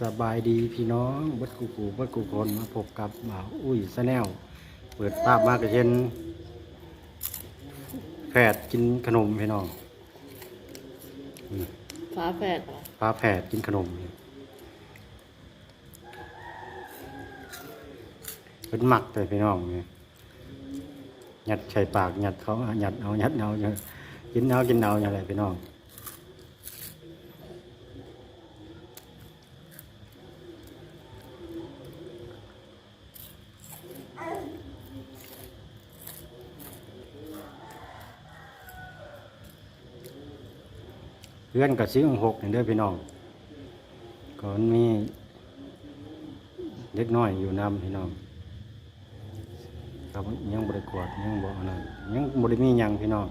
สบายดีพี่น้องเบัดกูกูเบัดกูคนมาพบกับบ่าวอุ้ยสแนลเปิดภาพมากระเช่นแผดกินขนมพี่น้องอืมฟ้าแฝดเหรอฟ้าแผดกินขนมเป็นหมักเลยพี่น้องเนี่ยหยัดใส่ปากหยัดเขาหยัดเอาหยัดเอาเนี่ยกินเอากินเอาอย่างไรพี่น้อง เพื่อนกับซิ่งหกเด้อพี่น้องก่อนมีเล็กน้อยอยู่นำพี่น้องครับยังบริกวดยังบ่อันนั้นยังบริมียังพี่น้อง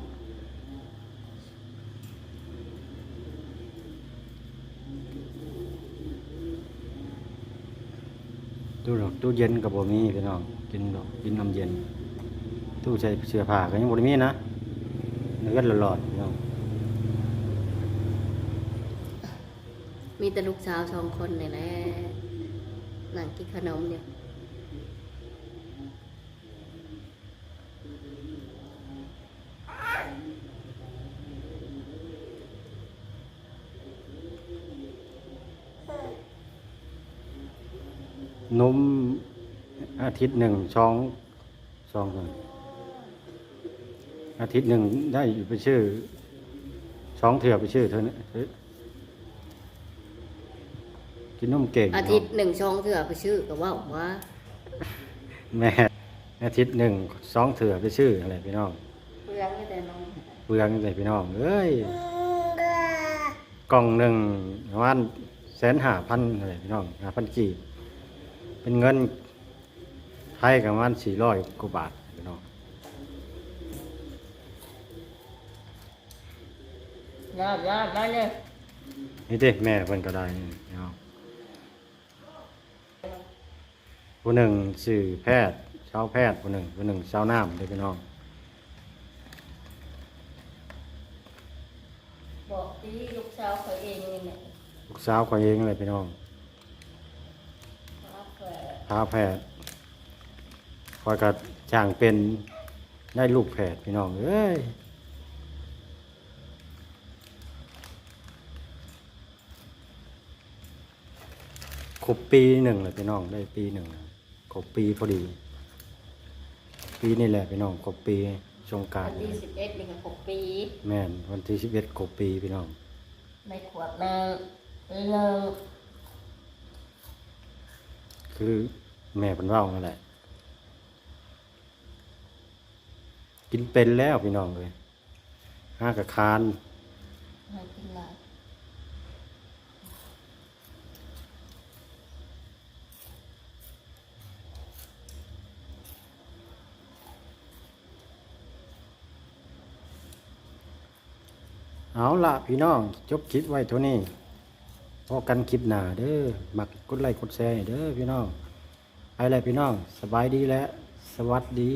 ตู้ดอกตู้เย็นกับบ่มีพี่น้องกินดอกกินน้ำเย็นตู้ใช้เสื้อผ้าก็ยังบริมีนะเนื้อหลอดพี่น้อง มีแต่ลูกสาวสองคนนี่แหละนั่งกินขนมเนี่ยนมอาทิตย์หนึ่งช่องช่องกันอาทิตย์หนึ่งได้อยู่ไปชื่อช่องเถื่อไปชื่อเท่านั้นเฮ้ย กินนมเก่งอาทิตย์หนึ่งช่องเถื่อไปชื่อก็ว่าว่าแม่อาทิตย์หนึ่งสองเถื่อไปชื่ออะไรพี่น้องเพื่อนไม่แต่น้องเปลืองเลยพี่น้องเอ้ยกล่องหนึ่งประมาณแสนห้าพันอะไรพี่น้องห้าพันกีบเป็นเงินไทยกับประมาณสี่ร้อยกว่าบาทพี่น้องยอดยอดมาเลยนี่เด้แม่เพิ่นก็ได้พี่น้อง ผู้หนึ่งสื่อแพทย์ชาวแพทย์ผู้หนึ่งผู้หนึ่งชาวน้ำเด้อพี่น้องบอกที่ลูกสาวเขาเองนี่แหละลูกสาวของเองเลยพี่น้องฟ้าแฝดพาแพทย์คอยกับจ้างเป็นได้ลูกแพทย์พี่น้องเอ้ยครบปีหนึ่งเลยพี่น้องได้ปีหนึ่ง ครบปีพอดี ปีนี่แหละพี่น้องครบปีสงกรารวันที่สิบเอ็ดนี่ก็หกปีแม่นวันที่สิบเอ็ดครบปีพี่น้องในขวดหนึ่งปีหนึ่งคือแม่เป็นเว่านั่นแหละ กินเป็นแล้วพี่น้องเลยห้ากับคาน ไม่กินหลาย เอาละพี่น้อง จบคลิปไว้เท่านี้พอกันคลิปหน้าเด้อมักกดไลค์กดแชร์เด้อพี่น้องไปเลยพี่น้อง สบายดีแล้วสวัสดี